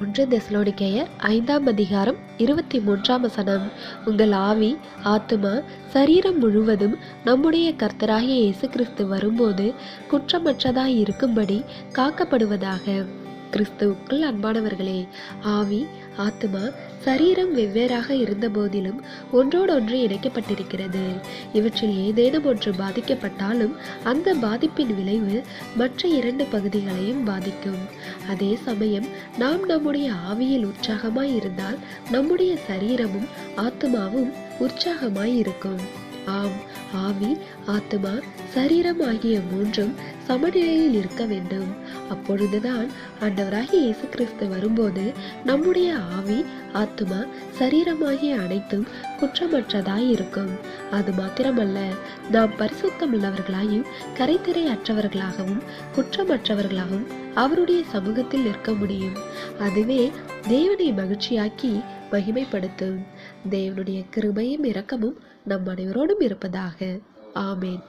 ஒன்று தெசலோனிக்கேயர் ஐந்தாம் அதிகாரம் இருபத்தி மூன்றாம் வசனம். உங்கள் ஆவி ஆத்துமா சரீரம் முழுவதும் நம்முடைய கர்த்தராகிய இயேசு கிறிஸ்து வரும்போது குற்றமற்றதாய் இருக்கும்படி காக்கப்படுவதாக. கிறிஸ்துவுக்குள் அன்பானவர்களே ஆவி ஆத்துமா சரீரம் வெவ்வேறாக இருந்த போதிலும் ஒன்றோடொன்று இணைக்கப்பட்டிருக்கிறது. இவற்றில் ஏதேனும் ஒன்று பாதிக்கப்பட்டாலும் அந்த பாதிப்பின் விளைவு மற்ற இரண்டு பகுதிகளையும் பாதிக்கும். அதே சமயம் நாம் நம்முடைய ஆவியில் உற்சாகமாய் இருந்தால் நம்முடைய சரீரமும் ஆத்துமாவும் உற்சாகமாய் இருக்கும். ஆம் ஆவி ஆத்மா சரீரம் ஆகிய மூன்றும் சமநிலையில் இருக்க வேண்டும். அப்பொழுதுதான் ஆண்டவராகிய இயேசு கிறிஸ்து வரும்போது நம்முடைய ஆவி ஆத்மா சரீரமாகிய அனைத்தும் குற்றமற்றதாய் இருக்கும் அது மாத்திரமல்ல நாம் பரிசுத்தம் உள்ளவர்களாயும் கரைத்திரை அற்றவர்களாகவும் குற்றமற்றவர்களாகவும் அவருடைய சமூகத்தில் நிற்க முடியும். அதுவே தேவனை மகிழ்ச்சியாக்கி மகிமைப்படுத்தும் தேவனுடைய கிருபையும் இரக்கமும் நம் அனைவரோடும் இருப்பதாக. ஆமேன்.